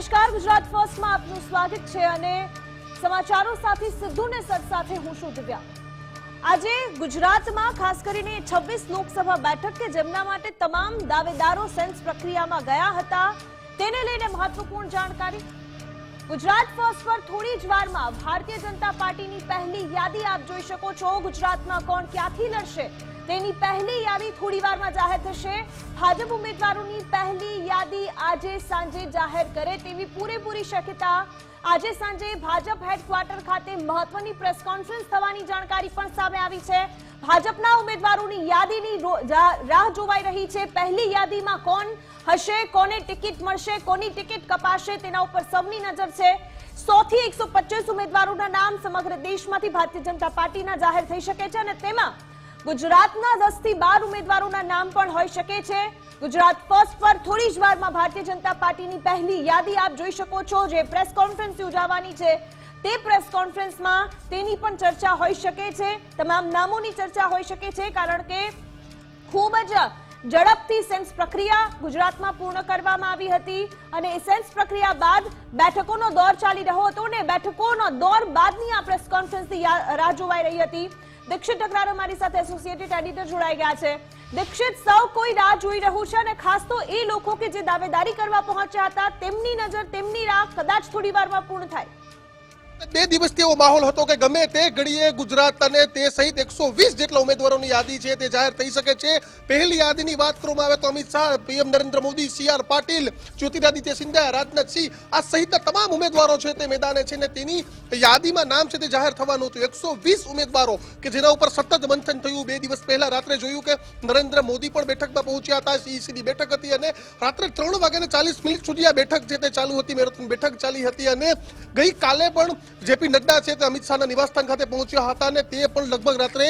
નમસ્કાર, ગુજરાત ફર્સ્ટમાં આપનું સ્વાગત છે અને સમાચારો સાથે સિદ્ધુ ને સર સાથે હું છું દિવ્યા. આજે ગુજરાતમાં ખાસ કરીને 26 લોકસભા બેઠક કે જેમના માટે તમામ દાવેદારો સેન્સ પ્રક્રિયામાં ગયા હતા, તેને લઈને મહત્વપૂર્ણ જાણકારી. ગુજરાત ફર્સ્ટ પર થોડી જ વારમાં ભારતીય જનતા પાર્ટીની પહેલી યાદી આપ જોઈ શકો છો. ગુજરાતમાં કોણ ક્યાંથી લડશે? તેની પહેલી યાદી થોડી વારમાં જાહેર થશે. ભાજપ ઉમેદવારોની પહેલી યાદી આજે સાંજે જાહેર કરે તેવી પૂરેપૂરી શક્યતા. આજે સાંજે ભાજપ હેડક્વાર્ટર ખાતે મહત્વની પ્રેસ કોન્ફરન્સ થવાની જાણકારી પણ સામે આવી છે. ભાજપના ઉમેદવારોની યાદીની રાહ જોવાઈ રહી છે. પહેલી યાદીમાં કોણ હશે, કોને ટિકિટ મળશે, કોની ટિકિટ કપાશે, તેના ઉપર સૌની નજર છે. સો થી એકસો ઉમેદવારોના નામ સમગ્ર દેશમાંથી ભારતીય જનતા પાર્ટીના જાહેર થઈ શકે છે અને તેમાં ગુજરાતના દસથી બાર ઉમેદવારોના નામ પણ હોઈ શકે છે. ગુજરાત ફર્સ્ટ પર થોડી જ વારમાં ભારતીય જનતા પાર્ટીની પહેલી યાદી આપ જોઈ શકો છો જે પ્રેસ કોન્ફરન્સ યોજાવાની છે. તે પ્રેસ કોન્ફરન્સમાં તેની પણ ચર્ચા હોઈ શકે છે. તમામ નામોની ચર્ચા હોઈ શકે છે કારણ કે ખૂબ જ ઝડપથી સેન્સ પ્રક્રિયા ગુજરાતમાં પૂર્ણ કરવામાં આવી હતી અને એ સેન્સ પ્રક્રિયા બાદ બેઠકોનો દોર ચાલી રહ્યો હતો અને બેઠકોનો દોર બાદની આ પ્રેસ કોન્ફરન્સની રાહ જોવાઈ રહી હતી. દીક્ષિત ટકરારો મારી સાથે એસોસિએટેડ એડિટર જોડાઈ ગયા છે. દીક્ષિત, સૌ કોઈ રાહ જોઈ રહ્યું છે અને ખાસ તો એ લોકો કે જે દાવેદારી કરવા પહોંચ્યા હતા, તેમની નજર, તેમની રાહ કદાચ થોડી વારમાં પૂર્ણ થાય. બે દિવસથી એવો માહોલ હતો કે ગમે તે ઘડીએ ગુજરાત અને તે સહિત એકસો વીસ જેટલા ઉમેદવારોની યાદી છે તે જાહેર થઈ શકે છે. પહેલી યાદીની વાત કરવામાં આવે તો Amit Shah, PM Narendra Modi, C R Patil, Jyotiraditya Scindia Rajnath Singh આ સહિતના તમામ ઉમેદવારો છે તે મેદાને છે ને તેની યાદીમાં નામ છે તે જાહેર થવાનું હતું. એકસો વીસ ઉમેદવારો કે જેના ઉપર સતત મંથન થયું. બે દિવસ પહેલા રાત્રે જોયું કે નરેન્દ્ર મોદી પણ બેઠકમાં પહોંચ્યા હતા. સીઈસીની બેઠક હતી અને રાત્રે ત્રણ વાગ્યાને ચાલીસ મિનિટ સુધી આ બેઠક છે તે ચાલુ હતી, મેરેથોન બેઠક ચાલી હતી અને ગઈકાલે પણ જેપી નડ્ડા છે તે અમિત શાહના નિવાસસ્થાન ખાતે પહોંચ્યા હતા અને તે પણ લગભગ રાત્રે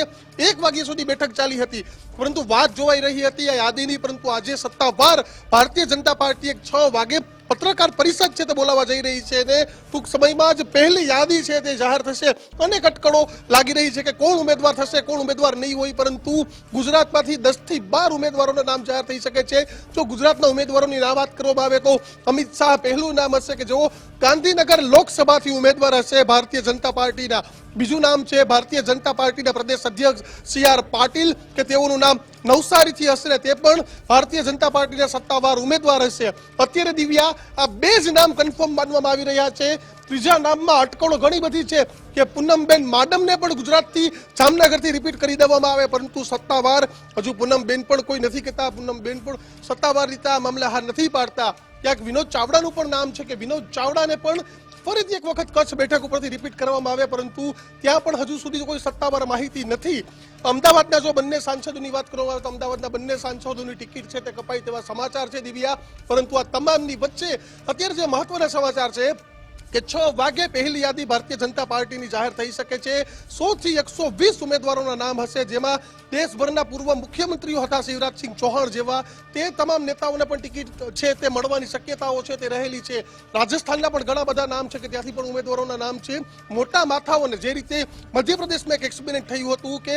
એક વાગ્યા સુધી બેઠક ચાલી હતી. પરંતુ વાત જોવાઈ રહી હતી આ યાદીની, પરંતુ આજે સત્તાવાર ભારતીય જનતા પાર્ટી એક છ વાગે પત્રકાર પરિષદ છે તે બોલાવવા જઈ રહી છે અને ટૂંક સમયમાં જ પહેલી યાદી છે તે જાહેર થશે. અનેક અટકળો લાગી રહી છે કે કોણ ઉમેદવાર થશે, કોણ ઉમેદવાર નહીં હોય, પરંતુ ગુજરાતમાંથી દસથી બાર ઉમેદવારોના નામ જાહેર થઈ શકે છે. જો ગુજરાતના ઉમેદવારોની ના વાત કરવામાં આવે તો અમિત શાહ પહેલું નામ હશે કે જેઓ ગાંધીનગર લોકસભાથી ઉમેદવાર હશે, ભારતીય જનતા પાર્ટીના. બીજું નામ છે ભારતીય જનતા પાર્ટીના પ્રદેશ અધ્યક્ષ સી આર પાટીલ, કે તેઓનું નામ નવસારીથી હશે ને તે પણ ભારતીય જનતા પાર્ટીના સત્તાવાર ઉમેદવાર હશે. અત્યારે દિવ્યા, આ બે જ નામ કન્ફર્મ માનવામાં આવી રહ્યા છે. ત્રીજા નામમાં અટકળો ઘણી બધી છે કે પૂનમબેન માડમને પણ ગુજરાતથી જામનગરથી રિપીટ કરી દેવામાં આવે, પરંતુ સત્તાવાર, હજુ પૂનમબેન પણ કોઈ નથી કહેતા, પૂનમબેન પણ સત્તાવાર રીતે આ મામલે હાર નથી પાડતા. ક્યાંક વિનોદ ચાવડાનું પણ નામ છે કે વિનોદ ચાવડાને પણ ફરીથી એક વખત કચ્છ બેઠક ઉપરથી રિપીટ કરવામાં આવે પરંતુ ત્યાં પણ હજુ સુધી કોઈ સત્તાવાર માહિતી નથી. અમદાવાદના જો બંને સાંસદોની વાત કરવામાં આવે તો અમદાવાદના બંને સાંસદોની ટિકિટ છે તે કપાઈ તેવા સમાચાર છે દિવ્યા. પરંતુ આ તમામની વચ્ચે અત્યારે જે મહત્વના સમાચાર છે કે છ વાગે પહેલી યાદી ભારતીય જનતા પાર્ટીની જાહેર થઈ શકે છે. સો થી એકસો વીસ ઉમેદવારોના નામ હશે, જેમાં દેશભરના પૂર્વ મુખ્યમંત્રીઓ હતા શિવરાજસિંહ ચૌહાણ જેવા. તે તમામ નેતાઓને પણ ટિકિટ છે, તે મળવાની શક્યતાઓ છે, તે રહેલી છે. રાજસ્થાનના પણ ઘણા બધા નામ છે કે ત્યાંથી પણ ઉમેદવારોના નામ છે. મોટા માથાઓને જે રીતે મધ્યપ્રદેશમાં એક એક્સપેરિમેન્ટ થયું હતું કે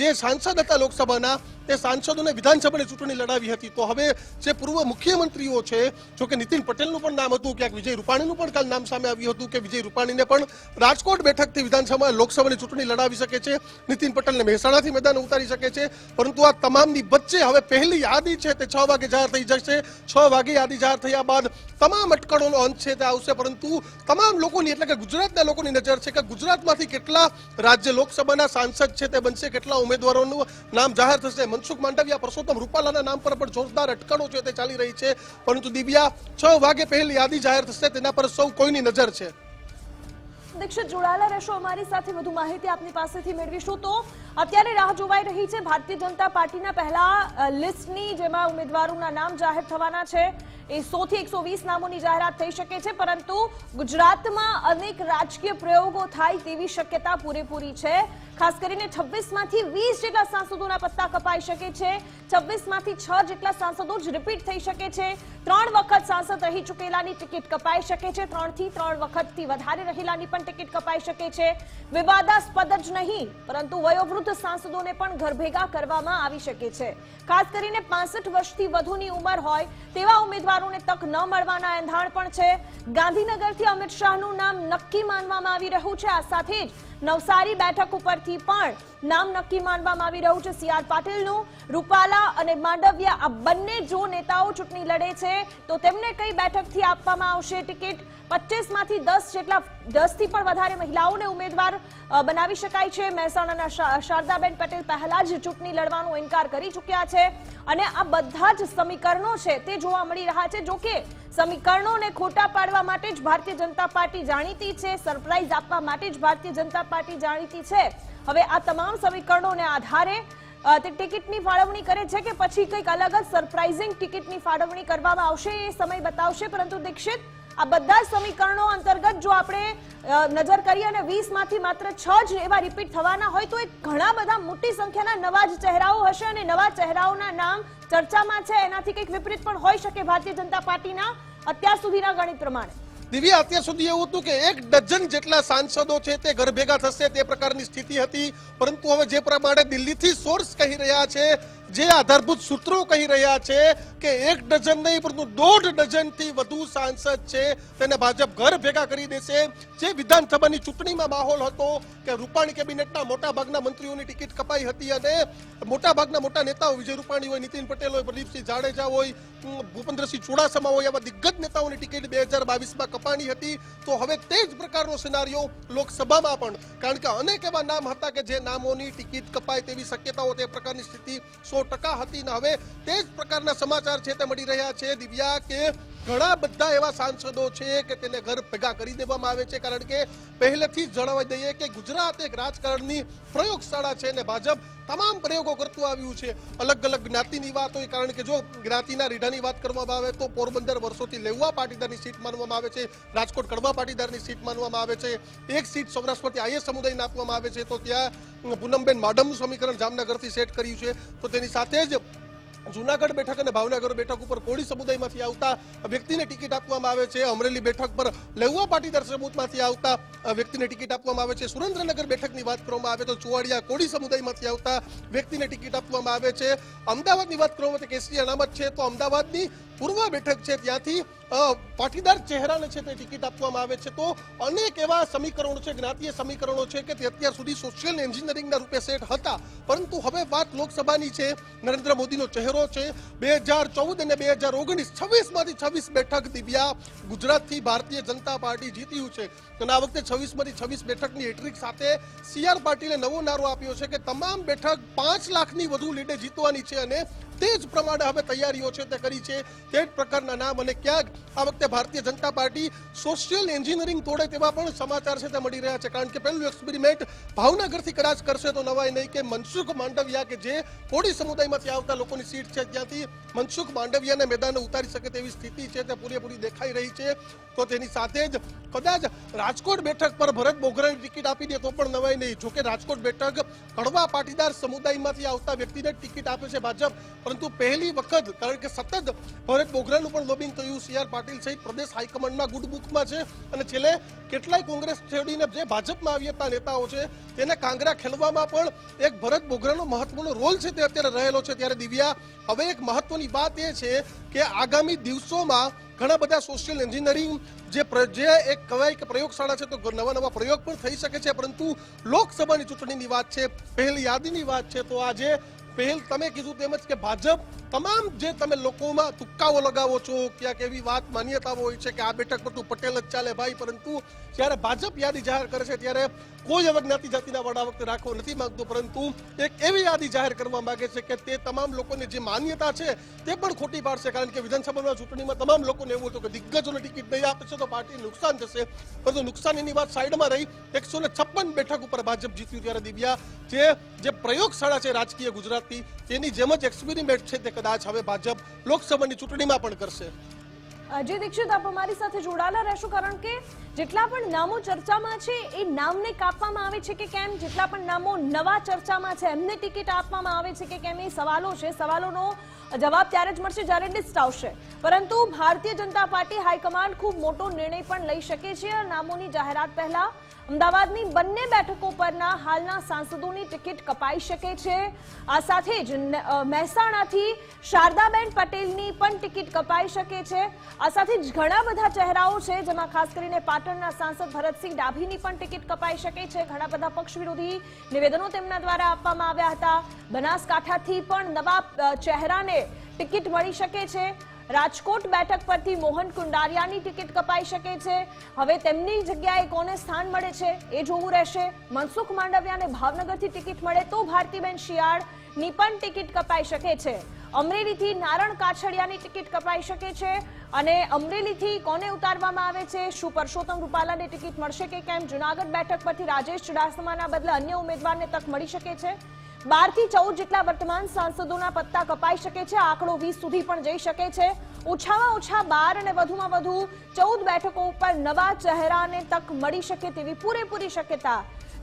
જે સાંસદ હતા લોકસભાના તે સાંસદોને વિધાનસભાની ચૂંટણી લડાવી હતી. તો હવે જે પૂર્વ મુખ્યમંત્રીઓ છે, જો કે નીતિન પટેલનું પણ નામ હતું, ક્યાંક વિજય રૂપાણીનું પણ કાલ નામ સામે આવ્યું હતું કે વિજય રૂપાણીને પણ રાજકોટ બેઠકથી વિધાનસભા લોકસભાની ચૂંટણી લડાવી શકે છે. નીતિન પટેલને મહેસાણાથી મેદાન ઉતારી શકે છે. પરંતુ આ તમામની વચ્ચે હવે પહેલી યાદી છે, તે છ વાગે જાહેર થઈ જશે. છ વાગે યાદી જાહેર થયા બાદ તમામ અટકળોનો અંત છે તે આવશે. પરંતુ તમામ લોકોની, એટલે કે ગુજરાતના લોકોની નજર છે કે ગુજરાતમાંથી કેટલા રાજ્ય લોકસભાના સાંસદ છે તે બનશે, કેટલા ઉમેદવારોનું નામ જાહેર થશે મનસુખ માંડવિયા પરસોત્તમ રૂપાલાના નામ પર પણ જોરદાર અટકળો છે તે ચાલી રહી છે. પરંતુ દિવ્યા, છ વાગે પહેલી યાદી જાહેર થશે, તેના પર સૌ કોઈની નજર છે. દીક્ષિત જોડાયેલા રહેશો અમારી સાથે. વધુ માહિતી આપની પાસેથી મેળવીશું તો અત્યારે રાહ જોવાઈ રહી છે ભારતીય જનતા પાર્ટીના પહેલા લિસ્ટની જેમાં ઉમેદવારોના નામ જાહેર થવાના છે. એ સોથી એકસો નામોની જાહેરાત થઈ શકે છે, પરંતુ ગુજરાતમાં અનેક રાજકીય પ્રયોગો થાય તેવી શક્યતા પૂરેપૂરી છે. ખાસ કરીને છવ્વીસમાંથી વીસ જેટલા સાંસદોના પત્તા કપાઈ શકે છે. છવ્વીસમાંથી છ જેટલા સાંસદો જ રિપીટ થઈ શકે છે. ત્રણ વખત સાંસદ રહી ચૂકેલાની ટિકિટ કપાઈ શકે છે. ત્રણથી ત્રણ વખતથી વધારે રહેલાની પણ ટિકિટ કપાઈ શકે છે. વિવાદાસ્પદ જ નહીં, પરંતુ વયોવૃદ્ધ સાંસદોને પણ ઘરભેગા કરવામાં આવી શકે છે. ખાસ કરીને 65 વર્ષથી વધુની ઉંમર હોય તેવા ઉમેદવારોને તક ન મળવાના એંધાણ પણ છે. ગાંધીનગરથી અમિત શાહનું નામ નક્કી માનવામાં આવી રહ્યું છે. આ સાથે જ નવસારી બેઠક ઉપરથી પણ નામ નક્કી માનવામાં આવી રહ્યું છે. સી આર પાટીલનું, રૂપાલા અને માંડવિયા, આ બંને જો નેતાઓ ચૂંટણી લડે છે, તો તેમને કઈ બેઠકથી આપવામાં આવશે? ટિકિટ પચીસમાંથી દસ જેટલા દસથી પણ વધારે મહિલાઓને ઉમેદવાર બનાવી શકાય છે. મહેસાણાના શારદાબેન પટેલ પહેલા જ ચૂંટણી લડવાનો ઇનકાર કરી ચૂક્યા છે અને આ બધા જ સમીકરણો છે તે જોવા મળી રહ્યા છે. જો કે સમીકરણોને ખોટા પાડવા માટે જ ભારતીય જનતા પાર્ટી જાણીતી છે. સરપ્રાઇઝ આપવા માટે જ ભારતીય જનતા પાર્ટી જાણીતી છે. હવે આ તમામ સમીકરણોને આધારે તે ટિકિટની ફાળવણી કરે છે કે પછી કંઈક અલગ જ સરપ્રાઇઝિંગ ટિકિટની ફાળવણી કરવામાં આવશે એ સમય બતાવશે. પરંતુ દીક્ષિત, આ બધા જ સમીકરણો અંતર્ગત જો આપણે નજર કરીએ અને વીસમાંથી માત્ર છ જ એવા રિપીટ થવાના હોય તો એ ઘણા બધા મોટી સંખ્યાના નવા જ ચહેરાઓ હશે અને નવા ચહેરાઓના નામ ચર્ચામાં છે. એનાથી કંઈક વિપરીત પણ હોઈ શકે ભારતીય જનતા પાર્ટીના અત્યાર સુધીના ગણિત પ્રમાણે. દિવ્યા અત્યાર સુધી એવું હતું કે એક ડઝન જેટલા સાંસદો છે તે ઘર ભેગા થશે તે પ્રકારની સ્થિતિ હતી. પરંતુ હવે જે પ્રમાણે દિલ્હીથી સોર્સ કહી રહ્યા છે જે આધારભૂત સૂત્રો કહી રહ્યા છે કે એક ડઝન નહીં, પરંતુ દોઢ ડઝનથી વધુ સાંસદ છે. તેને ભાજપ ઘર ભેગા કરી દેશે. જે વિધાનસભાની ચૂંટણીમાં માહોલ હતો કે રૂપાણી કેબિનેટના મોટા ભાગના મંત્રીઓની ટિકિટ કપાઈ હતી અને મોટા ભાગના મોટા નેતાઓ વિજય રૂપાણી હોય, નીતિન પટેલ હોય, પ્રદીપસિંહ જાડેજા હોય ભૂપેન્દ્રસિંહ ચુડાસમા હોય એવા દિગ્ગજ નેતાઓની ટિકિટ બે હજાર બાવીસમાં કપાણી હતી. તો હવે તે જ પ્રકારનો સિનારીઓ લોકસભામાં પણ. કારણ કે અનેક એવા નામ હતા કે જે નામોની ટિકિટ કપાય તેવી શક્યતાઓ, તે પ્રકારની સ્થિતિ સો ટકા હતી. ને હવે તે જ પ્રકારના સમાચાર છે તે મળી રહ્યા છે. દિવ્યા, કે ઘણા બધા એવા સાંસદો છે કે તેને ઘર ભેગા કરી દેવામાં આવે છે, કારણ કે પહેલેથી જ જણાવી દઈએ કે ગુજરાત એક રાજકારણની પ્રયોગશાળા છે અને ભાજપ તમામ પ્રયોગો કરતું આવ્યું છે. અલગ અલગ જ્ઞાતિની વાત હોય, કારણ કે જો જ્ઞાતિના રીઢાની વાત કરવામાં આવે તો પોરબંદર વર્ષોથી લેવા પાટીદારની સીટ માનવામાં આવે છે, રાજકોટ કડવા પાટીદારની સીટ માનવામાં આવે છે, એક સીટ સૌરાષ્ટ્રમાંથી આઈએ સમુદાયને આપવામાં આવે છે, તો ત્યાં પૂનમબેન માડમનું સમીકરણ જામનગરથી સેટ કર્યું છે, તો તેની સાથે જ જુનાગઢ બેઠક અને ભાવનગર બેઠક ઉપર કોળી સમુદાયમાંથી આવતા વ્યક્તિને ટિકિટ આપવામાં આવે છે. અમરેલી બેઠક પર લેવા પાટીદાર સમૂહમાંથી આવતા વ્યક્તિને ટિકિટ આપવામાં આવે છે. સુરેન્દ્રનગર બેઠકની વાત કરવામાં આવે તો ચુવાડિયા કોળી સમુદાયમાંથી આવતા વ્યક્તિને ટિકિટ આપવામાં આવે છે. અમદાવાદની વાત કરવામાં આવે તો કેસરી અનામત છે. તો અમદાવાદની પૂર્વ બેઠક છે. ત્યાંથી પાટીદાર ચહેરાને છે તે ટિકિટ આપવામાં આવે છે. તો અનેક એવા સમીકરણો છે, જ્ઞાતીય સમીકરણો છે કે તે અત્યાર સુધી સોશિયલ એન્જિનિયરિંગના રૂપે સેટ હતા. પરંતુ હવે વાત લોકસભાની છે, નરેન્દ્ર મોદીનો ચહેરો છે. બે હજાર ચૌદ અને બે હજાર ઓગણીસ, છવ્વીસમાંથી છવ્વીસ બેઠક દિવ્યા. ગુજરાતથી ભારતીય જનતા પાર્ટી જીત્યું છે. અને આ વખતે છવ્વીસમાંથી છવ્વીસ બેઠકની હેટ્રિક સાથે સી આર પાટીલે નવો નારો આપ્યો છે કે તમામ બેઠક પાંચ લાખની વધુ લીડે જીતવાની છે અને તે જ પ્રમાણે હવે તૈયારીઓ છે તે કરી છે. તે જ પ્રકારના નામ અને ક્યાંક આ વખતે Bharatiya Janata party social engineering તોડે તેવા પણ સમાચાર છે તે મળી રહ્યા છે. કારણ કે પહેલું એક્સપેરિમેન્ટ ભાવનગરથી કદાચ કરશે તો નવાય નહીં કે મનસુખ માંડવિયા કે જે કોળી સમુદાયમાંથી આવતા લોકોની સીટ છે ત્યાંથી મનસુખ માંડવિયાને મેદાને ઉતારી શકે તેવી સ્થિતિ છે તે પૂરેપૂરી દેખાઈ રહી છે. તો તેની સાથે જ કદાચ રાજકોટ બેઠક પર ભરત બોગરાની ટિકિટ આપી દે તો પણ નવાય નહીં. જોકે રાજકોટ બેઠક કડવા પાટીદાર સમુદાયમાંથી આવતા વ્યક્તિને ટિકિટ આપે છે ભાજપ. પરંતુ પહેલી વખત, કારણ કે સતત ભરત બોગરાનું પણ લોબિંગ થયું, સી આર પાટીલ સહિત પ્રદેશ હાઈકમાન્ડના ગુડ બુકમાં છે. અને છેલ્લે કેટલાય કોંગ્રેસ છોડીને જે ભાજપમાં આવી હતા નેતાઓ છે, તેને કાંગરા ખેલવામાં પણ એક ભરત બોગરાનો મહત્વનો રોલ છે તે અત્યારે રહેલો છે. ત્યારે દિવ્યા, હવે એક મહત્વની વાત એ છે કે આગામી દિવસોમાં ઘણા બધા સોશિયલ એન્જિનિયરિંગ જે એક કહેવાય કે પ્રયોગશાળા છે, તો નવા નવા પ્રયોગ પણ થઈ શકે છે. પરંતુ લોકસભાની ચૂંટણીની વાત છે, પહેલી યાદીની વાત છે, તો આજે પહેલ તમે કીધું તેમજ કે ભાજપ તમામ જે તમે લોકોમાં તુક્કાઓ લગાવો છો, ક્યાંક એવી વાત માન્યતાઓ હોય છે કે આ બેઠક તું પટેલ જ ચાલે ભાઈ, પરંતુ જ્યારે ભાજપ યાદી જાહેર કરે છે ત્યારે કોઈ હવે જ્ઞાતિ જાતિના વડા વખતે રાખવો નથી માંગતો, પરંતુ એક એવી યાદી જાહેર કરવા માંગે છે કે તે તમામ લોકોને જે માન્યતા છે તે પણ ખોટી પાડશે, કારણ કે વિધાનસભાના ચૂંટણીમાં તમામ લોકોને એવું હતું કે દિગ્ગજોને ટિકિટ નહીં આપે છે તો પાર્ટી નુકસાન થશે. પરંતુ નુકસાનીની વાત સાઈડમાં રહી, એકસો બેઠક ઉપર ભાજપ જીત્યું ત્યારે દિવ્યા. જે જે પ્રયોગશાળા છે, રાજકીય ગુજરાતની તેની જેમ જ એક્સપેરિમેન્ટ છે તે કદાચ હવે ભાજપ લોકસભાની ચૂંટણીમાં પણ કરશે. અજય દીક્ષિત, આપ અમારી સાથે જોડાયેલા રહેશો કારણ કે જેટલા પણ નામો ચર્ચામાં છે એ નામને કાપવામાં આવે છે કે કેમ? જેટલા પણ નામો નવા ચર્ચામાં છે એમને ટિકિટ આપવામાં આવે છે કે કેમ? એ સવાલો છે. સવાલોનો જવાબ ત્યારે જ મળશે જ્યારે લિસ્ટ આવશે. પરંતુ ભારતીય જનતા પાર્ટી હાઈકમાન્ડ ખૂબ મોટો નિર્ણય પણ લઈ શકે છે. નામોની જાહેરાત પહેલા અમદાવાદની બંને બેઠકો પરના હાલના સાંસદોની ટિકિટ કપાઈ શકે છે. આ સાથે જ મહેસાણાથી શારદાબેન પટેલની પણ ટિકિટ કપાઈ શકે છે. આ સાથે જ ઘણા બધા ચહેરાઓ છે, જેમાં ખાસ કરીને પાટણના સાંસદ ભરતસિંહ ડાભીની પણ ટિકિટ કપાઈ શકે છે. ઘણા બધા પક્ષ વિરોધી નિવેદનો તેમના દ્વારા આપવામાં આવ્યા હતા. બનાસકાંઠાથી પણ નવા ચહેરાને ટિકિટ મળી શકે છે. રાજકોટ બેઠક પરથી મોહન કુંડારિયાની ટિકિટ કપાઈ શકે છે. હવે તેમની જગ્યાએ કોને સ્થાન મળે છે એ જોવું રહેશે. મનસુખ માંડવિયાને ભાવનગરથી ટિકિટ મળે તો ભારતીબેન શિયાળની પણ ટિકિટ કપાઈ શકે છે. અમરેલીથી નારણ કાછડિયાની ટિકિટ કપાઈ શકે છે અને અમરેલીથી કોને ઉતારવામાં આવે છે? શું પરસોત્તમ રૂપાલાને ટિકિટ મળશે કે કેમ? જુનાગઢ બેઠક પરથી રાજેશ ચુડાસમાના બદલે અન્ય ઉમેદવારને તક મળી શકે છે? બારથી ચૌદ જેટલા વર્તમાન સાંસદોના પત્તા કપાઈ શકે છે. આંકડો વીસ સુધી પણ જઈ શકે છે. ઓછામાં ઓછા બાર અને વધુમાં વધુ ચૌદ બેઠકો ઉપર નવા ચહેરાને તક મળી શકે તેવી પૂરેપૂરી શક્યતા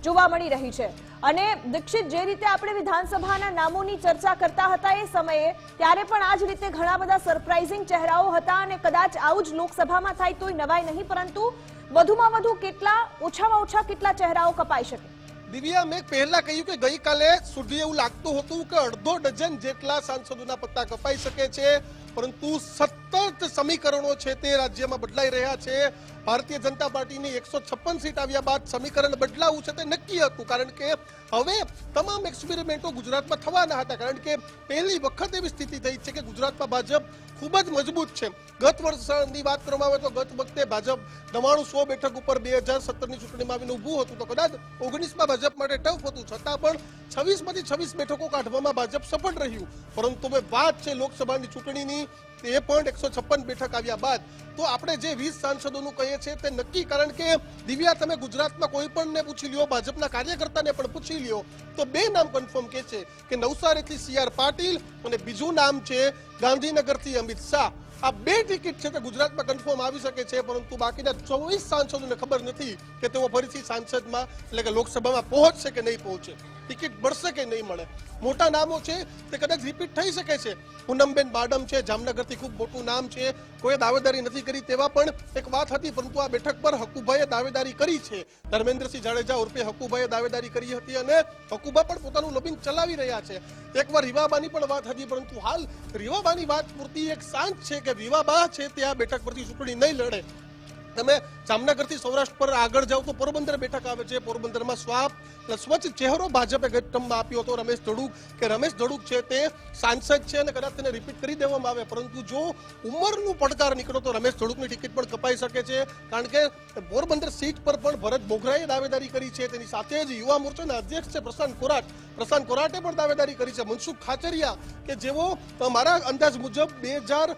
જોવા મળી રહી છે. અને દીક્ષિત જે રીતે આપણે વિધાનસભાના નામોની ચર્ચા કરતા હતા એ સમયે, ત્યારે પણ આ જ રીતે ઘણા બધા સરપ્રાઇઝિંગ ચહેરાઓ હતા અને કદાચ આવું જ લોકસભામાં થાય તોય નવાય નહીં, પરંતુ વધુમાં વધુ કેટલા, ઓછામાં ઓછા કેટલા ચહેરાઓ કપાઈ શકે? દિવ્યા, મેં પહેલા કહ્યું કે ગઈકાલે સુધી એવું લાગતું હતું કે અડધો ડઝન જેટલા સાંસદોના પત્તા કપાઈ શકે છે, પરંતુ સતત સમીકરણો છે તે રાજ્યમાં બદલાઈ રહ્યા છે. ભારતીય જનતા પાર્ટીની એકસો છપ્પન સીટ આવ્યા બાદ સમીકરણ બદલાવું છે તે નક્કી હતું, કારણ કે હવે તમામ એક્સપેરિમેન્ટો ગુજરાતમાં થવાના હતા, કારણ કે પહેલી વખત એવી સ્થિતિ થઈ છે કે ગુજરાતમાં ભાજપ ખૂબ જ મજબૂત છે. ગત વર્ષની વાત કરવામાં આવે તો ગત વખતે ભાજપ નવાણું સો બેઠક ઉપર બે હજાર સત્તરની ચૂંટણીમાં આવીને ઊભું હતું, તો કદાચ ઓગણીસમાં ભાજપ માટે ટફ હતું. છતાં પણ છવ્વીસમાંથી છવ્વીસ બેઠકો કાઢવામાં ભાજપ સફળ રહ્યું. પરંતુ હવે વાત છે લોકસભાની ચૂંટણીની, તે પણ એકસો છપ્પન બેઠક આવ્યા બાદ. તો આપણે જે વીસ સાંસદોનું કહીએ છીએ તે નક્કી, કારણ કે દિવ્યા, તમે ગુજરાતમાં કોઈ પણને પૂછી લ્યો, ભાજપના કાર્યકર્તાને પણ પૂછી લ્યો, તો બે નામ કન્ફર્મ કે છે કે નવસારીથી સી આર પાટીલ અને બીજું નામ છે ગાંધીનગરથી અમિત શાહ. આ બે ટિકિટ છે તે ગુજરાતમાં કન્ફર્મ આવી શકે છે, પરંતુ બાકીના ચોવીસ સાંસદોને ખબર નથી કે તેઓ ફરીથી સાંસદમાં, એટલે કે લોકસભામાં પહોંચશે કે નહીં પહોંચે. ટિકિટ મળશે કે નહીં મળે? મોટા નામો છે, તે કદાચ રિપીટ થઈ શકે છે. પૂનમબેન બાડમ છે, જામનગરથી ખૂબ મોટું નામ છે. કોઈ દાવેદારી નથી કરી તેવા પણ એક વાત હતી, પરંતુ આ બેઠક પર હકુભાઈએ દાવેદારી કરી છે. ધર્મેન્દ્રસિંહ જાડેજા ઉર્ફે હકુભાઈએ દાવેદારી કરી હતી અને હકુભા પણ પોતાનું લોબિંગ ચલાવી રહ્યા છે. એકવાર રીવાબાની પણ વાત હતી, પરંતુ હાલ રીવાબાની વાત પૂરતી એક સાંજ છે કે રીવાબા છે તે આ બેઠક પરથી ચૂંટણી નહીં લડે. તમે જામનગરથી સૌરાષ્ટ્ર પર આગળ જાઓ તો પોરબંદર બેઠક આવે છે. પોરબંદરમાં સ્વાપ સ્વચ્છ ચહેરો ભાજપે ગત આપ્યો હતો. રમેશ ધડુક કે રમેશ ધડુક છે તે સાંસદ છે અને કદાચ તેને રિપીટ કરી દેવામાં આવે. પરંતુ જો ઉંમરનું પડકાર નીકળો તો રમેશ ધડુકની ટિકિટ પણ કપાઈ શકે છે. કારણ કે પોરબંદર સીટ પર પણ ભરત બોઘરાએ દાવેદારી કરી છે. તેની સાથે જ યુવા મોરચાના અધ્યક્ષ છે પ્રશાંત કોરાટ. પ્રશાંત કોરાટે પણ દાવેદારી કરી છે. મનસુખ ખાચરિયા કે જેઓ મારા અંદાજ મુજબ બે હજાર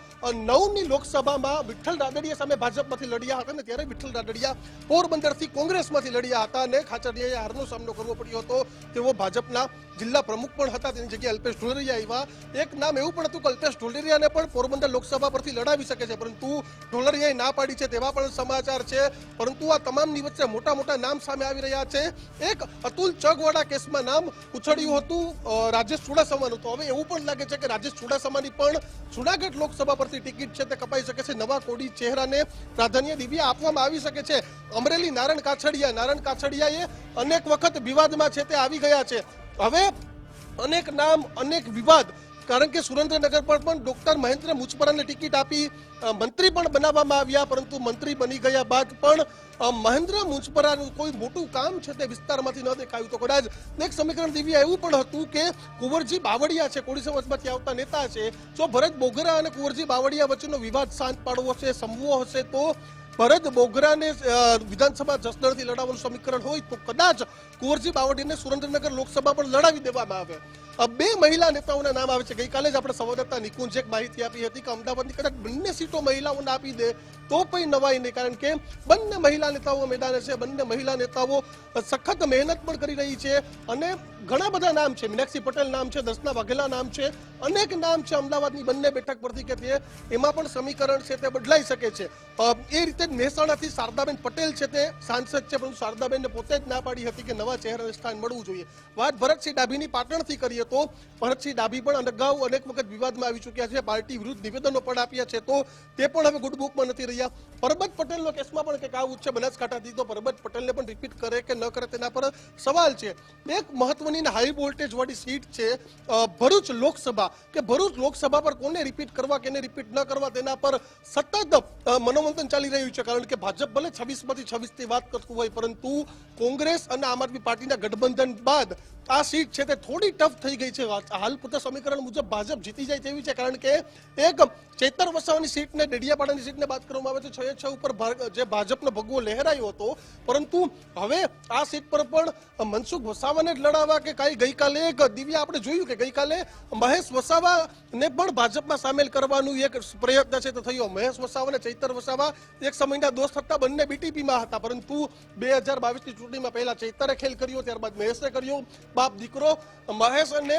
નવની લોકસભામાં વિઠ્ઠલ રાદડિયા સામે ભાજપમાંથી લડ્યા હતા ને ત્યારે વિઠ્ઠલ રાદડિયા પોરબંદરથી કોંગ્રેસમાંથી લડ્યા હતા અને ખાચરિયાએ હારનો સામનો કરવો પડ્યો હતો. તેઓ ભાજપના જિલ્લા પ્રમુખ પણ હતા. તેની જગ્યાએ અલ્પેશ ઢોલરિયા આવ્યા. એક નામ એવું પણ હતું કે અલ્પેશ ઢોલરિયાને પણ પોરબંદર લોકસભા પરથી લડાવી શકે છે. પરંતુ ઢોલરિયાએ ના પાડી છે તેવા પણ સમાચાર છે. પરંતુ આ તમામની વચ્ચે મોટા મોટા નામ સામે આવી રહ્યા છે. એક અતુલ ચગવાડા કેસમાં નામ ઉછળ્યું હતું રાજેશ ચુડાસમાનું. તો હવે એવું પણ લાગે છે કે રાજેશ ચુડાસમાની પણ જુનાગઢ લોકસભા પરથી ટિકિટ છે તે કપાઈ શકે છે. નવા કોડી ચહેરાને પ્રાધાન્ય દિવ્યા આપવામાં આવી શકે છે. અમરેલી નારણ કાછડિયા નારણ કાછડિયાએ અનેક વખત વિવાદમાં છે તે આવી ગયા છે. હવે અનેક નામ, અનેક વિવાદ, કારણ કે સુરેન્દ્રનગર પર પણ ડોક્ટર મહેન્દ્ર મુચપરાને ટિકિટ આપી મંત્રી પણ બનાવવામાં આવ્યા, પરંતુ મંત્રી બની ગયા બાદ પણ મહેન્દ્ર મુચપરાનું કોઈ મોટું કામ છે તે વિસ્તારમાંથી ન દેખાયું. તો કદાચ એક સમીકરણ દિવ્યા એવું પણ હતું કે કુંવરજી બાવળિયા છે કોળી સમાજમાંથી આવતા નેતા છે. જો ભરત બોગરા અને કુંવરજી બાવળિયા વચ્ચેનો વિવાદ શાંત પાડવો હશે સમવો હશે તો ભરત બોગરાને વિધાનસભા જસદણથી લડાવવાનું સમીકરણ હોય તો કદાચ કુંવરજી બાવળીને સુરેન્દ્રનગર લોકસભા પણ લડાવી દેવામાં આવે. બે મહિલા નેતાઓના નામ આવે છે. ગઈકાલે જ આપણે સંવાદદાતા નિકુંજે માહિતી આપી હતી કે અમદાવાદની કદાચ બંને સીટો મહિલાઓને આપી દે તો પણ નવાઈ નહીં કારણ કે બંને મહિલા નેતાઓ મેદાને છે. બંને મહિલા નેતાઓ સખત મહેનત પણ કરી રહી છે અને ઘણા બધા નામ છે. મીનાક્ષી પટેલ નામ છે, દર્શના વાઘેલા નામ છે, અનેક નામ છે અમદાવાદની બંને બેઠક પરથી કે તે એમાં પણ સમીકરણ છે તે બદલાઈ શકે છે. એ રીતે મહેસાણાથી શારદાબેન પટેલ છે તે સાંસદ છે, પરંતુ શારદાબેનને પોતે જ ના પાડી હતી કે નવા ચહેરાને સ્થાન મળવું જોઈએ. વાત ભરતસિંહ ડાભીની પાટણથી કરી હતો ભરતસિંહ ડાભી પણ અગાઉ અનેક વખત વિવાદમાં આવી ચૂક્યા છે. પાર્ટી વિરુદ્ધ નિવેદનો પણ આપ્યા છે તો તે પણ હવે ગુડ બુકમાં નથી રહ્યા. પરબત પટેલનો કેસમાં પણ કંઈક આવું છે. બનાસકાંઠાથી તો પરબત પટેલને પણ રિપીટ કરે કે ન કરે તેના પર સવાલ છે. એક મહત્વની હાઈ વોલ્ટેજ વાળી સીટ છે ભરૂચ લોકસભા. કે ભરૂચ લોકસભા પર કોને રિપીટ કરવા કેને રિપીટ ન કરવા તેના પર સતત મનોમંથન ચાલી રહ્યું છે. કારણ કે ભાજપ ભલે છવ્વીસમાંથી છવ્વીસથી વાત કરતું હોય પરંતુ કોંગ્રેસ અને આમ આદમી પાર્ટીના ગઠબંધન બાદ આ સીટ છે તે થોડી ટફ થઈ ગઈ છે. હાલ પૂરતા સમીકરણ મુજબ ભાજપ જીતી જાય તેવી છે, કારણ કે એક ચેતર વસાવાની સીટને, ડેડિયાપાડાની સીટને બાદ કરવામાં આવે છે. છ એ છ ઉપર જે ભાજપનો ભગવો લહેરાયો હતો. પરંતુ હવે આ સીટ પર પણ મનસુખ વસાવાને જ લડાવવા કે કાંઈ ગઈકાલે એક દિવ્યા આપણે જોયું કે ગઈકાલે મહેશ વસાવાને પણ ભાજપમાં સામેલ કરવાનું એક પ્રયત્ન છે તો થયો. મહેશ વસાવા અને ચૈતર વસાવા એક સમયના દોસ્ત હતા, બંને બીટીપીમાં હતા. પરંતુ બે હજાર બાવીસની ચૂંટણીમાં પહેલા ચૈતરે ખેલ કર્યો, ત્યારબાદ મહેશે કર્યો. બાપ દીકરો મહેશ અને থাকলে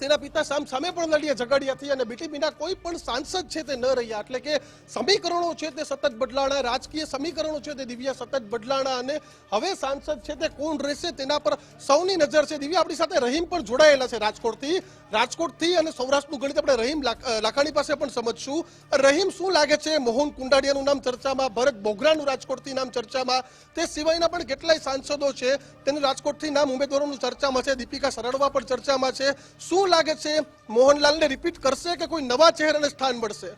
તેના પિતા સામ સામે પણ લડ્યા ઝઘડિયાથી અને બીટીપીના કોઈ પણ સાંસદ છે તે ન રહ્યા. એટલે કે સમીકરણો છે તે સતત બદલાણા, રાજકીય સમીકરણો છે તે દિવ્યા સતત બદલાણા અને હવે સાંસદ છે તે કોણ રહેશે તેના પર સૌની નજર છે. દિવ્યા, આપણી સાથે રહીમ પણ જોડાયેલા છે રાજકોટથી. રાજકોટથી અને સૌરાષ્ટ્રનું ગણિત આપણે રહીમ લાખાણી પાસે પણ સમજશું. રહીમ, શું લાગે છે? મોહન કુંડાડિયાનું નામ ચર્ચામાં, ભરત બોગરાનું રાજકોટથી નામ ચર્ચામાં. તે સિવાયના પણ કેટલાય સાંસદો છે. તેનું રાજકોટથી નામ ઉમેદવારોનું ચર્ચામાં છે. દીપિકા સરડવા પણ ચર્ચામાં છે. શું લાગે છે મોહનલાલને રિપીટ કરશે કે કોઈ નવા ચહેરાને સ્થાન મળશે?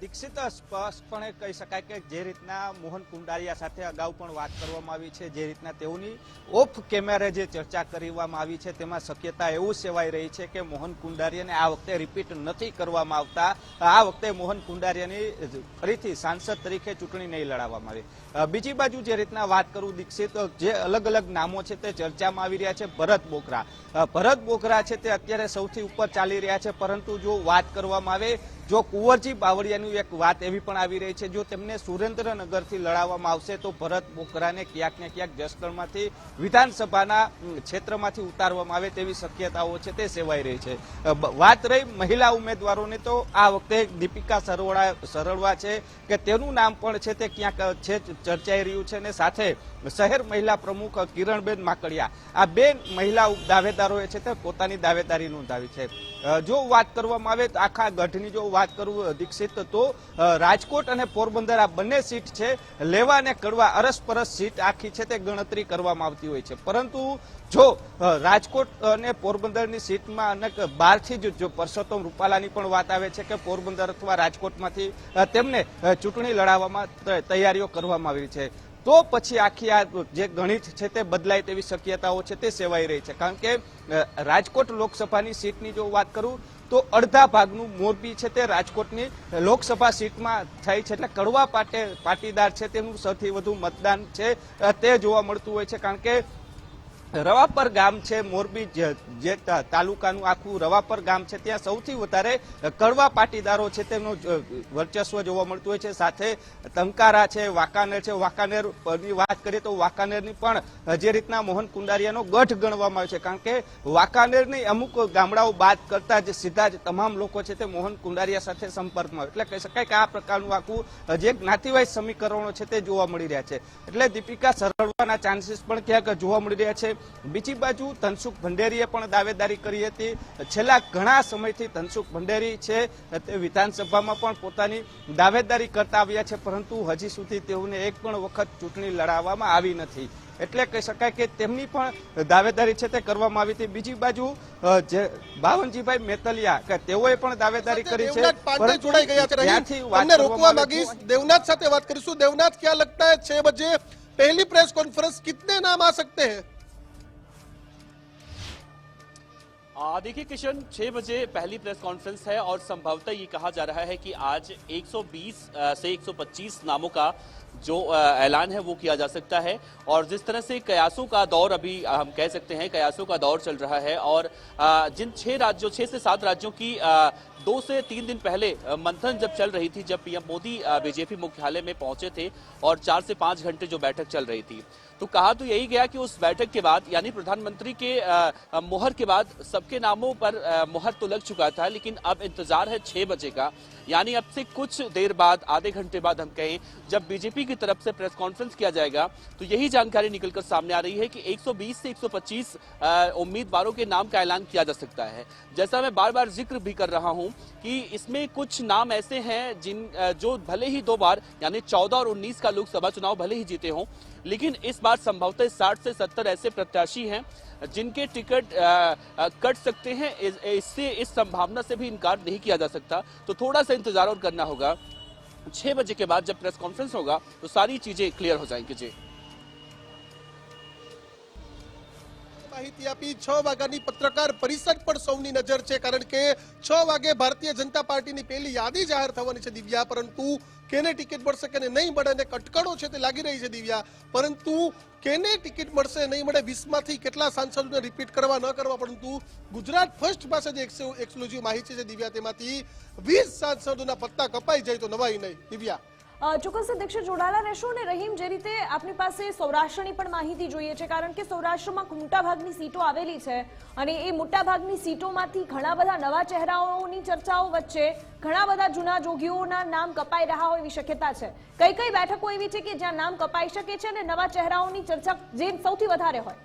દીક્ષિત સ્પષ્ટપણે કહી શકાય કે જે રીતના મોહન કુંડારિયા સાથે અગાઉ પણ વાત કરવામાં આવી છે, જે રીતના તેઓની ઓફ કેમેરે જે ચર્ચા કરવામાં આવી છે, તેમાં શક્યતા એવું સેવાઈ રહી છે કે મોહન કુંડારિયાને આ વખતે રિપીટ નથી કરવામાં આવતા. આ વખતે મોહન કુંડારિયાની ફરીથી સાંસદ તરીકે ચૂંટણી નહીં લડાવવામાં આવી. બીજી બાજુ જે રીતના વાત કરું દીક્ષિત, જે અલગ અલગ નામો છે તે ચર્ચામાં આવી રહ્યા છે. ભરત બોકરા ભરત બોકરા છે તે અત્યારે સૌથી ઉપર ચાલી રહ્યા છે, પરંતુ જો વાત કરવામાં આવે, જો કુંવરજી બાવળિયાની એક વાત એવી પણ આવી રહી છે, જો તેમને સુરેન્દ્રનગરથી લડાવવામાં આવશે, તો ભરત બોકરાને ક્યાંક ને ક્યાંક જસદણમાંથી વિધાનસભાના ક્ષેત્રમાંથી ઉતારવામાં આવે તેવી શક્યતાઓ છે, તે સેવાઈ રહી છે. વાત રહી મહિલા ઉમેદવારોની, તો આ વખતે દીપિકા સરવડા સરળવા છે કે તેનું નામ પણ છે તે ક્યાંક, છે ચર્ચાઈ રહ્યું છે અને સાથે શહેર મહિલા પ્રમુખ કિરણબેન માકડિયા. આ બે મહિલા દાવેદારોએ છે તે પોતાની દાવેદારી નોંધાવી છે. જો વાત કરવામાં આવે તો આખા ગઢની જો વાત કરું દીક્ષિત, તો રાજકોટ અને પોરબંદર આ બંને સીટ છે. લેવા અને કડવા અરસપરસ સીટ આખી છે તે ગણતરી કરવામાં આવતી હોય છે. પરંતુ જો રાજકોટ અને પોરબંદરની સીટમાં અને બહારથી જ જો પરસોત્તમ રૂપાલાની પણ વાત આવે છે કે પોરબંદર અથવા રાજકોટમાંથી તેમને ચૂંટણી લડાવવામાં તૈયારીઓ કરવામાં આવી છે. તો પછી આખી આ જે ગણિત છે તે બદલાય તેવી શક્યતાઓ છે તે સેવાઈ રહી છે. કારણ કે રાજકોટ લોકસભાની સીટની જો વાત કરું, તો અડધા ભાગનું મોરબી છે તે રાજકોટની લોકસભા સીટમાં થાય છે. એટલે કડવા પાટે પાટીદાર છે તેનું સૌથી વધુ મતદાન છે તે જોવા મળતું હોય છે. કારણ કે રવાપર ગામ છે મોરબી જે- તાલુકાનું આખું રવાપર ગામ છે. ત્યાં સૌથી વધારે કડવા પાટીદારો છે તેનું વર્ચસ્વ જોવા મળતું હોય છે. સાથે તંકારા છે, વાંકાનેર છે. વાંકાનેરની વાત કરીએ તો વાંકાનેરની પણ જે રીતના મોહન કુંડારિયાનો ગઢ ગણવામાં આવે છે. કારણ કે વાંકાનેરની અમુક ગામડાઓ બાદ કરતા જ સીધા જ તમામ લોકો છે તે મોહન કુંડારિયા સાથે સંપર્કમાં. એટલે કહી શકાય કે આ પ્રકારનું આખું જે જ્ઞાતિવાય સમીકરણો છે તે જોવા મળી રહ્યા છે. એટલે દીપિકા સરળવાના ચાન્સીસ પણ ક્યાંક જોવા મળી રહ્યા છે. બીજી બાજુ ધનસુખ ભંડેરીએ પણ દાવેદારી કરી હતી. છેલ્લા ઘણા સમયથી ધનસુખ ભંડેરી છે તે વિધાનસભામાં પણ પોતાની દાવેદારી કરતા આવ્યા છે પરંતુ હજી સુધી તેઓને એક પણ વખત ચૂંટણી લડાવવામાં આવી નથી. એટલે કહી શકાય કે તેમની પણ દાવેદારી છે તે કરવામાં આવી હતી. બીજી બાજુ જે બાવનજીભાઈ મેતલિયા કે તેઓએ પણ દાવેદારી કરી છે જોડાઈ ગયા છે. રોકવા માંગીશ. દેવનાથ સાથે વાત કરીશું. દેવનાથ ક્યાં લગતા છે બજે. પહેલી પ્રેસ કોન્ફરન્સ કિતને નામ આ સકતે હૈ? देखिए किशन छह बजे पहली प्रेस कॉन्फ्रेंस है और संभवतः ये कहा जा रहा है कि आज 120 अ, से 125 नामों का जो ऐलान है वो किया जा सकता है। और जिस तरह से कयासों का दौर अभी हम कह सकते हैं कयासों का दौर चल रहा है और जिन छह राज्यों छह से सात राज्यों की दो से तीन दिन पहले मंथन जब चल रही थी जब पीएम मोदी बीजेपी मुख्यालय में पहुँचे थे और चार से पाँच घंटे जो बैठक चल रही थी। तो कहा तो यही गया कि उस बैठक के बाद यानी प्रधानमंत्री के अ, के बाद सबके नामों पर मुहर तो लग चुका था लेकिन अब इंतज़ार है छह बजे का। यानी अब से कुछ देर बाद आधे घंटे बाद हम कहें जब बीजेपी की तरफ़ से प्रेस कॉन्फ्रेंस किया जाएगा। तो यही जानकारी निकलकर सामने आ रही है कि 120 से 125 उम्मीदवारों के नाम का ऐलान किया जा सकता है। जैसा मैं बार बार ज़िक्र भी कर रहा हूँ कि इसमें कुछ नाम ऐसे हैं जिन जो भले ही दो बार यानी 14 और 19 का लोकसभा चुनाव भले ही जीते हों लेकिन इस बार संभवतः 60 से 70 ऐसे प्रत्याशी हैं जिनके टिकट अ, अ, कट सकते हैं। इस- इससे इस संभावना से भी इनकार नहीं किया जा सकता। तो थोड़ा सा इंतज़ार और करना होगा। छह बजे के बाद जब प्रेस कॉन्फ्रेंस होगा तो सारी चीजें क्लियर हो जाएंगी जी માહિતી આપી છ વાગ્યાની પત્રકાર પરિષદ પર સૌની નજર છે, કારણ કે છ વાગે ભારતીય જનતા પાર્ટીની પહેલી યાદી જાહેર થવાની છે દિવ્યા, પરંતુ કેને ટિકિટ મળશે કે નહીં મળે અને કટકડો છે તે લાગી રહી છે દિવ્યા. પરંતુ કેને ટિકિટ મળશે, નહીં મળે, વીસમાંથી કેટલા સાંસદોને રિપીટ કરવા, ન કરવા, પરંતુ ગુજરાત ફર્સ્ટ પાસે જે એક્સક્લુઝિવ માહિતી છે દિવ્યા, તેમાંથી વીસ સાંસદોના પત્તા કપાઈ જાય તો નવાઈ નહીં. દિવ્યા. ચોક્કસ અધ્યક્ષ, જોડાયેલા રહેશો અને રહીમ, જે રીતે આપની પાસે સૌરાષ્ટ્રની પણ માહિતી જોઈએ છે, કારણ કે સૌરાષ્ટ્રમાં મોટાભાગની સીટો આવેલી છે અને એ મોટાભાગની સીટોમાંથી ઘણા બધા નવા ચહેરાઓની ચર્ચાઓ વચ્ચે ઘણા બધા જૂના જોગીઓના નામ કપાઈ રહ્યા હોય એવી શક્યતા છે. કઈ કઈ બેઠકો એવી છે કે જ્યાં નામ કપાઈ શકે છે અને નવા ચહેરાઓની ચર્ચા જે સૌથી વધારે હોય?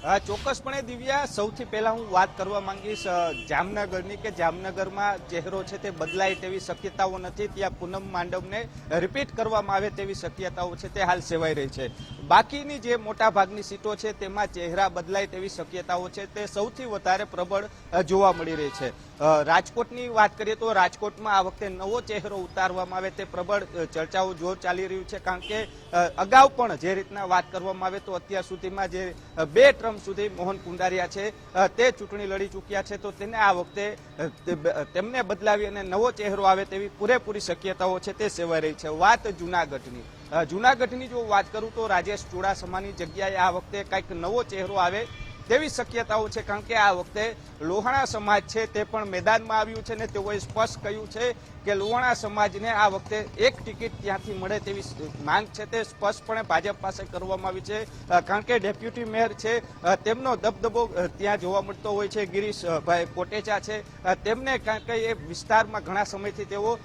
ચોક્કસપણે દિવ્યા, સૌથી પહેલા હું વાત કરવા માંગીશ જામનગરની કે જામનગરમાં ચહેરો છે તે બદલાય તેવી શક્યતાઓ નથી, ત્યાં પૂનમ માંડવને રિપીટ કરવામાં આવે તેવી શક્યતાઓ છે તે હાલ સેવાઈ રહી છે. બાકીની જે મોટા ભાગની સીટો છે, તેમાં ચહેરા બદલાય તેવી શક્યતાઓ છે. તે સૌથી વધારે પ્રબળ જોવા મળી રહી છે. રાજકોટની વાત કરીએ તો રાજકોટમાં આ વખતે નવો ચહેરો ઉતારવામાં આવે તે પ્રબળ ચર્ચાઓ જોર ચાલી રહ્યું છે. કારણ કે અગાઉ પણ જે રીતના વાત કરવામાં આવે તો અત્યાર સુધીમાં જે બે ટર્મ સુધી મોહન કુંડારિયા છે તે ચૂંટણી લડી ચૂક્યા છે. તો તેને આ વખતે તેમને બદલાવી અને નવો ચહેરો આવે તેવી પૂરેપૂરી શક્યતાઓ છે તે સેવાઈ રહી છે. વાત જુનાગઢની. જુનાગઢની જો વાત કરું તો રાજેશ ચુડાસમાની જગ્યાએ આ વખતે કંઈક નવો ચહેરો આવે તેવી શક્યતાઓ છે, કારણ કે આ વખતે લોહાણા સમાજ છે તે પણ મેદાનમાં આવ્યું છે ને તેઓએ સ્પષ્ટ કહ્યું છે કે લોહાણા સમાજને આ વખતે એક ટિકિટ ત્યાંથી મળે તેવી માંગ છે તે સ્પષ્ટપણે ભાજપ પાસે કરવામાં આવી છે. કારણ કે ડેપ્યુટી મેયર છે તેમનો દબદબો ત્યાં જોવા મળતો હોય છે. ગિરીશભાઈ કોટેચા છે તેમને કારણ કે એ વિસ્તારમાં ઘણા સમયથી તેઓ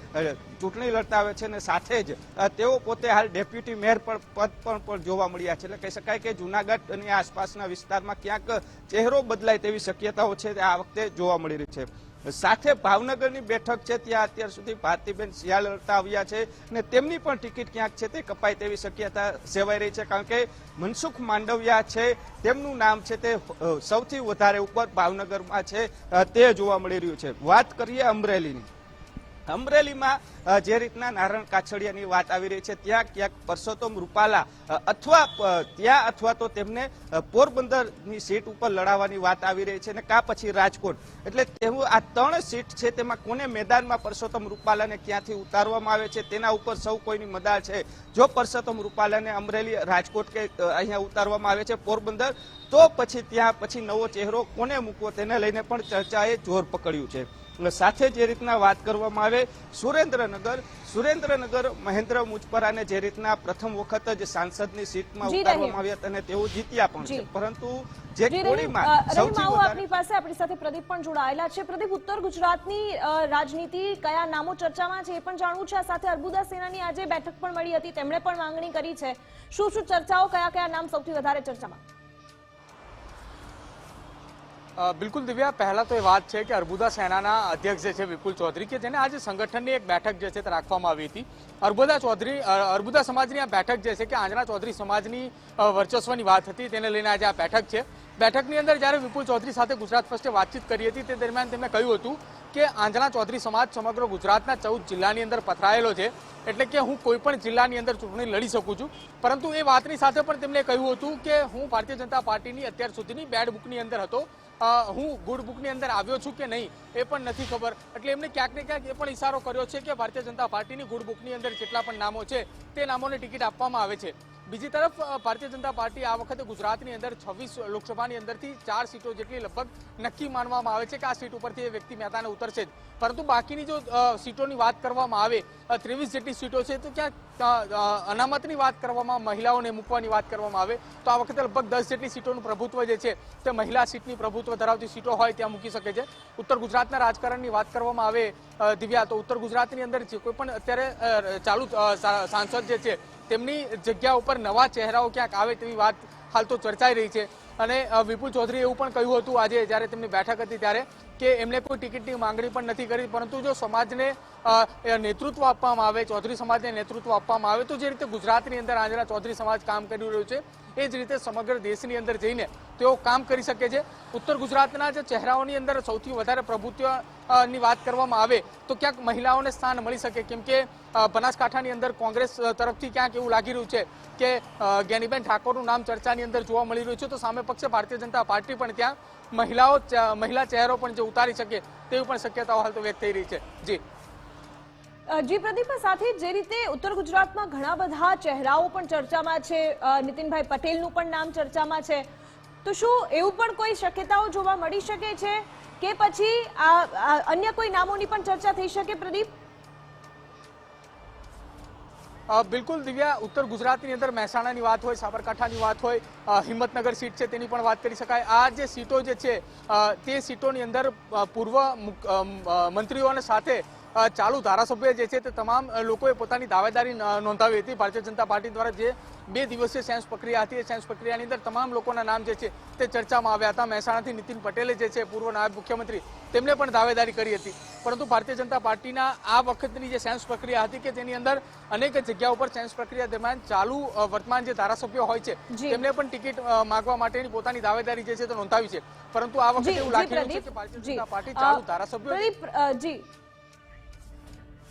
ચૂંટણી લડતા આવે છે અને સાથે જ તેઓ પોતે હાલ ડેપ્યુટી મેયર પણ પદ પણ જોવા મળ્યા છે. એટલે કહી શકાય કે જુનાગઢ અને આસપાસના વિસ્તારમાં ક્યાંક ચહેરો બદલાય તેવી શક્યતાઓ છે તે આ વખતે જોવા મળી રહી છે. સાથે ભાવનગરની બેઠક છે, ત્યાં અત્યાર સુધી ભારતીબેન શિયાળ લડતા આવ્યા છે અને તેમની પણ ટિકિટ ક્યાંક છે તે કપાય તેવી શક્યતા સેવાઈ રહી છે. કારણ કે મનસુખ માંડવિયા છે, તેમનું નામ છે તે સૌથી વધારે ઉપર ભાવનગરમાં છે તે જોવા મળી રહ્યું છે. વાત કરીએ અમરેલીની. અમરેલીમાં જે રીતના નારાયણ કાછડિયાની વાત આવી રહી છે, ત્યાં ક્યાંક પરસોત્તમ રૂપાલા અથવા ત્યાં અથવા તો તેમને પોરબંદરની સીટ ઉપર લડાવવાની વાત આવી રહી છે અને કા પછી રાજકોટ. એટલે તેવું આ ત્રણ સીટ છે, તેમાં કોને મેદાનમાં પરસોત્તમ રૂપાલાને ક્યાંથી ઉતારવામાં આવે છે, તેના ઉપર સૌ કોઈની મદાર છે. જો પરસોત્તમ રૂપાલાને અમરેલી રાજકોટ કે અહીંયા ઉતારવામાં આવે છે પોરબંદર, તો પછી ત્યાં, પછી નવો ચહેરો કોને મૂકવો, તેને લઈને પણ ચર્ચાએ જોર પકડ્યું છે. સાથે જે રીતના વાત કરવામાં આવે સુરેન્દ્રનગર સુરેન્દ્રનગર મહેન્દ્ર મુજપરાને જે રીતના પ્રથમ વખત જ સાંસદની સીટમાં ઉતારવામાં આવ્યા અને તેઓ જીત્યા પણ છે. પરંતુ જે જી, રહીમ, કોડીમાં અ, રહીમ, સૌથી આપની પાસે આપણી સાથે પ્રદીપ પણ જોડાયેલા છે. પ્રદીપ ઉત્તર ગુજરાતની રાજનીતિ કયા નામો ચર્ચામાં છે એ પણ જાણવું છે. આ સાથે અર્બુદા સેનાની આજે બેઠક પણ મળી હતી. તેમણે પણ માંગણી કરી છે. શું શું ચર્ચાઓ કયા કયા નામ સૌથી વધારે ચર્ચામાં? બિલકુલ દિવ્યા, પહેલાં તો એ વાત છે કે અર્બુદા સેનાના અધ્યક્ષ જે છે વિપુલ ચૌધરી, કે જેને આજે સંગઠનની એક બેઠક જે છે તે રાખવામાં આવી હતી. અર્બુદા ચૌધરી અર્બુદા સમાજની આ બેઠક જે છે કે આંજણા ચૌધરી સમાજની વર્ચસ્વની વાત હતી, તેને લઈને આજે આ બેઠક છે. બેઠકની અંદર જ્યારે વિપુલ ચૌધરી સાથે ગુજરાત ફર્સ્ટે વાતચીત કરી હતી, તે દરમિયાન તેમણે કહ્યું હતું કે આંજણા ચૌધરી સમાજ સમગ્ર ગુજરાતના ચૌદ જિલ્લાની અંદર પથરાયેલો છે, એટલે કે હું કોઈ પણ જિલ્લાની અંદર ચૂંટણી લડી શકું છું. પરંતુ એ વાતની સાથે પણ તેમણે કહ્યું હતું કે હું ભારતીય જનતા પાર્ટીની અત્યાર સુધીની બેડ બુકની અંદર હતો. હું ગુડ બુકની અંદર આવ્યો છું કે નહીં, એ પણ નથી ખબર. એટલે એમને ક્યાંક ને ક્યાંક એ પણ ઇશારો કર્યો છે કે ભારતીય જનતા પાર્ટીની ગુડ બુકની અંદર જેટલા પણ નામો છે, તે નામોને ટિકિટ આપવામાં આવે છે. બીજી તરફ ભારતીય જનતા પાર્ટી આ વખતે ગુજરાતની અંદર છવ્વીસ લોકસભાની અંદરથી ચાર સીટો જેટલી લગભગ નક્કી માનવામાં આવે છે કે આ સીટ ઉપરથી એ વ્યક્તિ મહેતાને ઉતરશે જ. પરંતુ બાકીની જો સીટોની વાત કરવામાં આવે ત્રેવીસ જેટલી સીટો છે તો અ, અનામતની વાત કરવામાં મહિલાઓને મૂકવાની વાત કરવામાં આવે તો આ વખતે લગભગ દસ જેટલી સીટોનું પ્રભુત્વ જે છે તે મહિલા સીટની પ્રભુત્વ ધરાવતી સીટો હોય ત્યાં મૂકી શકે છે. ઉત્તર ગુજરાતના રાજકારણની વાત કરવામાં આવે દિવ્યા તો ઉત્તર ગુજરાતની અંદર જે કોઈ પણ અત્યારે ચાલુ સાંસદ જે છે તેમની જગ્યા ઉપર નવા ચહેરાઓ ક્યાંક આવે તેવી વાત હાલ તો ચર્ચાઈ રહી છે. અને વિપુલ ચૌધરીએ એવું પણ કહ્યું હતું આજે જ્યારે તેમની બેઠક હતી ત્યારે કે એમને કોઈ ટિકિટની માંગણી પણ નથી કરી, પરંતુ જો સમાજને નેતૃત્વ આપવામાં આવે, ચૌધરી સમાજને નેતૃત્વ આપવામાં આવે, તો જે રીતે ગુજરાતની અંદર આંજરા ચૌધરી સમાજ કામ કરી રહ્યું છે એ જ રીતે સમગ્ર દેશની અંદર જઈને તેઓ કામ કરી શકે છે. ઉત્તર ગુજરાતના જે ચહેરાઓની અંદર સૌથી વધારે પ્રભુત્વની વાત કરવામાં આવે તો ક્યાંક મહિલાઓને સ્થાન મળી શકે. કેમ કે બનાસકાંઠાની અંદર કોંગ્રેસ તરફથી ક્યાંક એવું લાગી રહ્યું છે કે જ્ઞાનીબેન ઠાકોરનું નામ ચર્ચાની અંદર જોવા મળી રહ્યું છે. તો સામે પક્ષે ભારતીય જનતા પાર્ટી પણ ત્યાં મહિલાઓ, મહિલા ચહેરો પણ જે ઉતારી શકે તેવી પણ શક્યતાઓ હાલ તો વ્યક્ત થઈ રહી છે. જી. જી પ્રદીપ સાથે જે રીતે ઉત્તર ગુજરાતમાં ઘણા બધા ચહેરાઓ પણ ચર્ચામાં છે નીતિનભાઈ પટેલનું પણ નામ ચર્ચામાં છે. તો શું એવું પણ કોઈ શક્યતાઓ જોવા મળી શકે છે કે પછી આ અન્ય કોઈ નામોની પણ ચર્ચા થઈ શકે પ્રદીપ? બિલકુલ દિવ્યા, ઉત્તર ગુજરાતની અંદર મહેસાણાની વાત હોય, સાબરકાંઠાની વાત હોય હિંમતનગર સીટ છે તેની પણ વાત કરી શકાય. આ જે સીટો જે છે તે સીટોની અંદર પૂર્વ મંત્રીઓને સાથે ચાલુ ધારાસભ્ય જે છે તે તમામ લોકોએ પોતાની દાવેદારી નોંધાવી હતી. ભારતીય જનતા પાર્ટી દ્વારા જે બે દિવસીય સેન્સ પ્રક્રિયા હતી એ સેન્સ પ્રક્રિયાની અંદર તમામ લોકોના નામ જે છે તે ચર્ચામાં આવ્યા હતા. મહેસાણાથી નીતિન પટેલે જે છે પૂર્વ નાયબ મુખ્યમંત્રી તેમણે પણ દાવેદારી કરી હતી. પરંતુ ભારતીય જનતા પાર્ટીના આ વખતની જે સેન્સ પ્રક્રિયા હતી કે તેની અંદર અનેક જગ્યા ઉપર સેન્સ પ્રક્રિયા દરમિયાન ચાલુ વર્તમાન જે ધારાસભ્યો હોય છે. તેમને પણ ટિકિટ માંગવા માટેની પોતાની દાવેદારી જે છે તે નોંધાવી છે. પરંતુ આ વખતે એવું લાગી રહ્યું છે કે ભારતીય જનતા પાર્ટી ચાલુ ધારાસભ્યો જી.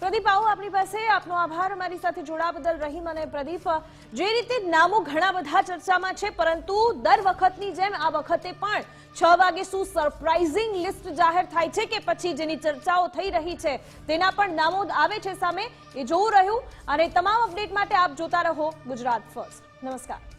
પ્રદીપ આવો આપણી પાસે. આપનો આભાર. અમારી સાથે જોડાવા બદલ રહીમ અને પ્રદીપ. જે રીતે નામો ઘણા બધા ચર્ચામાં છે, પરંતુ દર વખતની જેમ આ વખતે પણ છ વાગે શું સરપ્રાઇઝિંગ લિસ્ટ જાહેર થાય છે કે પછી જેની ચર્ચાઓ થઈ રહી છે, તેના પણ નામો આવે છે સામે. એ જોવું રહ્યું. અને તમામ અપડેટ માટે આપ જોતા રહો ગુજરાત ફર્સ્ટ નમસ્કાર.